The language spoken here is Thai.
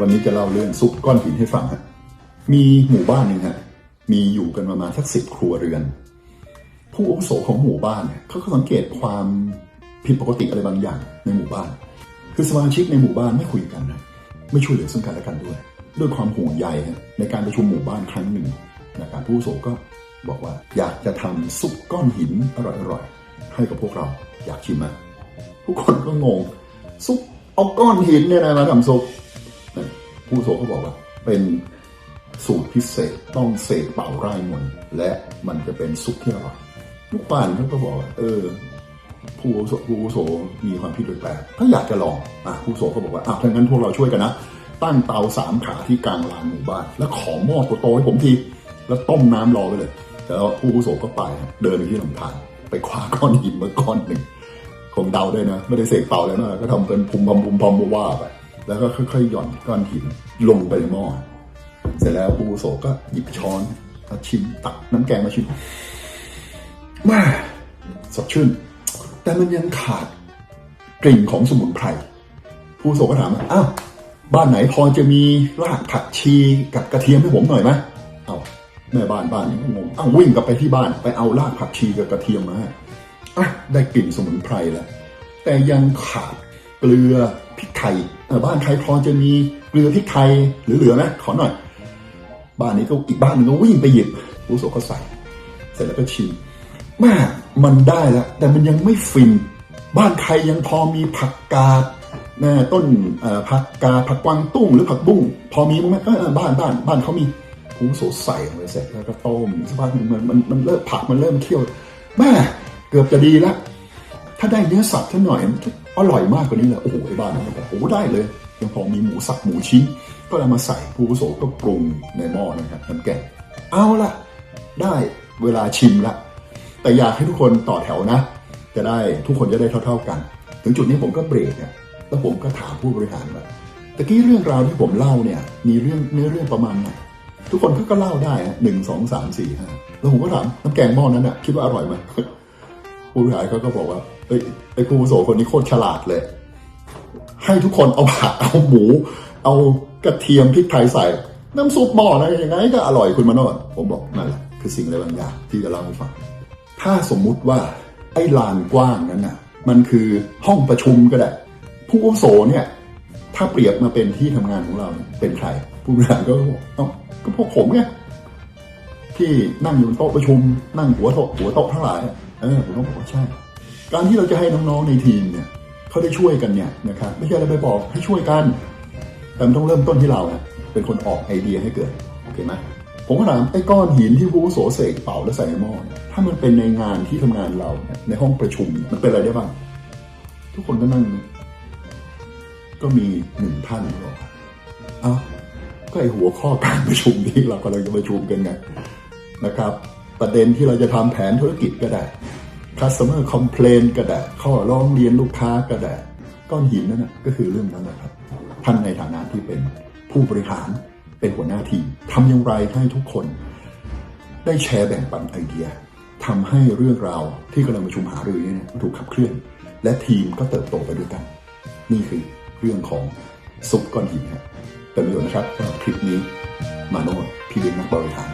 วันนี้จะเล่าเรื่องซุปก้อนหินให้ฟังฮะมีหมู่บ้านหนึ่งฮะมีอยู่กันประมาณสักสิบครัวเรือน ผู้อาวุโสของหมู่บ้านเนี่ยเขาก็สังเกตความผิดปกติอะไรบางอย่างในหมู่บ้าน คือสมาชิกในหมู่บ้านไม่คุยกันนะไม่ช่วยเหลือซึ่งกันและกันด้วย ด้วยความห่วงใยในการประชุมหมู่บ้านครั้งหนึ่งนะครับผู้อาวุโสก็บอกว่าอยากจะทำซุปก้อนหินอร่อยๆให้กับพวกเราอยากชิมไหมทุกคนก็งงซุป เอาก้อนหินเนี่ยนะมาทำซุปผู้โสเขาบอกว่า เป็นสูตรพิเศษต้องเสกเป่าไร่มนและมันจะเป็นซุปที่อร่อยลูกป่านเขาก็บอกว่าเออผู้โสผู้โสมีความคิดแปลกถ้าอยากจะลองอะผู้โสก็บอกว่าอะถ้างั้นพวกเราช่วยกันนะตั้งเตาสามขาที่กลางลานหมู่บ้าน แล้วขอหม้อโตๆให้ผมที แล้วต้มน้ำรอไปเลย แล้วผู้โสก็ไปเดินไปที่ลำธารไปคว้าก้อนหินมาก้อนหนึ่ง คงเดาได้นะ ไม่ได้เสกเป่าเลยนะก็ทำเป็นพุมพำพุมพำว่าไปแล้วก็ค่อยๆหย่อนก้อนหินลงไปในหม้อเสร็จแล้วผู้โสก็หยิบช้อนมาชิมตักน้ำแกงมาชิมมาสดชื่น แต่มันยังขาดกลิ่นของสมุนไพรผู้โสก็ถามว่าอ้าวบ้านไหนพอจะมีรากผักชีกับกระเทียมให้ผมหน่อยไหมเอาแม่บ้านบ้านนี้งงอ้าววิ่งกลับไปที่บ้านไปเอารากผักชีกับกระเทียมมา อะได้กลิ่นสมุนไพรแล้วแต่ยังขาดเกลือพริกไทยบ้านใครพอจะมีเกลือพริกไทยหรือเหลือไหมขอหน่อย บ้านนี้ก็อีกบ้านหนึงก็วิ่งไปหยิบรู้สึกก็ใส่ เสร็จแล้วก็ชิมแม่มันได้แล้วแต่มันยังไม่ฟิน บ้านใครยังพอมีผักกาดแม่ต้นผักกาดผักกวางตุ้งหรือผักบุ้งพอมีบ้างไหมบ้านบ้านบ้านเขามีผู้โสใส่ลงไปเสร็จแล้วก็ต้มสักพักหนึ่งมันมันมันเริ่มผักมันเริ่มเคี่ยวแม่ เกือบจะดีแล้ว ถ้าได้เนื้อสัตว์ท่าหน่อยมันอร่อยมากกว่านี้เลยโอ้โหไอ้บ้านนั้นบอกโอ้โหได้เลยยังพอมีหมูสับหมูชิ้น ก็เอามาใส่ผู้วุโสก็ปรุงในหม้อนะครับน้ำแกงเอาละได้เวลาชิมละ แต่อยากให้ทุกคนต่อแถวนะ จะได้ทุกคนจะได้เท่า ๆกัน ถึงจุดนี้ผมก็เบรกเนี่ยแล้วผมก็ถามผู้บริหารว่าตะกี้เรื่องราวที่ผมเล่าเนี่ย มีเรื่องเนื้อเรื่องประมาณไหนทุกคนก็ก็เล่าได้ฮะหนึ่งสองสามสี่ห้าแล้วผมก็ถามน้ำแกงหม้อนั้นน่ะคิดว่าอร่อยไหม ผู้บริหารเขาก็บอกว่าเอ้ยไอ้ผู้อาวุโสคนนี้โคตรฉลาดเลย ให้ทุกคนเอาผักเอาหมู เอากระเทียมพริกไทยใส่ น้ำซุปหม้อนะยังไงก็อร่อยคุณมาโนดผมบอกนั่นแหละคือสิ่งอะไรบางอย่างที่จะเล่าให้ฟังถ้าสมมุติว่าไอ้ลานกว้างนั้นน่ะ มันคือห้องประชุมก็ได้ ผู้อาวุโสเนี่ย ถ้าเปรียบมาเป็นที่ทำงานของเราเป็นใคร ผู้บริหารก็บอกเอ้าก็พวกผมไงที่นั่งอยู่บนโต๊ะประชุม นั่งหัวโต๊ะหัวโต๊ะทั้งหลาย เออผมก็บอกว่าใช่ การที่เราจะให้น้องๆในทีมเนี่ยเขาได้ช่วยกันเนี่ยนะครับไม่ใช่อะไรไปบอกให้ช่วยกัน แต่มันต้องเริ่มต้นที่เราอะเป็นคนออกไอเดียให้เกิดโอเคไหมผมก็ถามไอ้ก้อนหินที่ผู้อาวุโสเสกเป่าแล้วใส่ในหม้อถ้ามันเป็นในงานที่ทำงานเราในห้องประชุมมันเป็นอะไรได้บ้างทุกคนก็นั่งก็มีหนึ่งท่านบอกว่าเอ้าก็ไอหัวข้อการประชุมที่เรากำลังจะประชุมกันไงนะครับ ประเด็นที่เราจะทำแผนธุรกิจก็ได้ customer complaint ก็ได้ ข้อร้องเรียนลูกค้าก็ได้ ก้อนหินนั่นนะก็คือเรื่องนั้นนะครับ ท่านในฐานะที่เป็นผู้บริหารเป็นหัวหน้าทีมทำอย่างไรให้ทุกคน ได้แชร์แบ่งปันไอเดียทำให้เรื่องราวที่กำลังประชุมหารือเนี่ยถูกขับเคลื่อน และทีมก็เติบโตไปด้วยกัน นี่คือเรื่องของซุปก้อนหินครับเป็นประโยชน์นะครับสำหรับคลิปนี้มาโนดพี่เลี้ยงนักบริหาร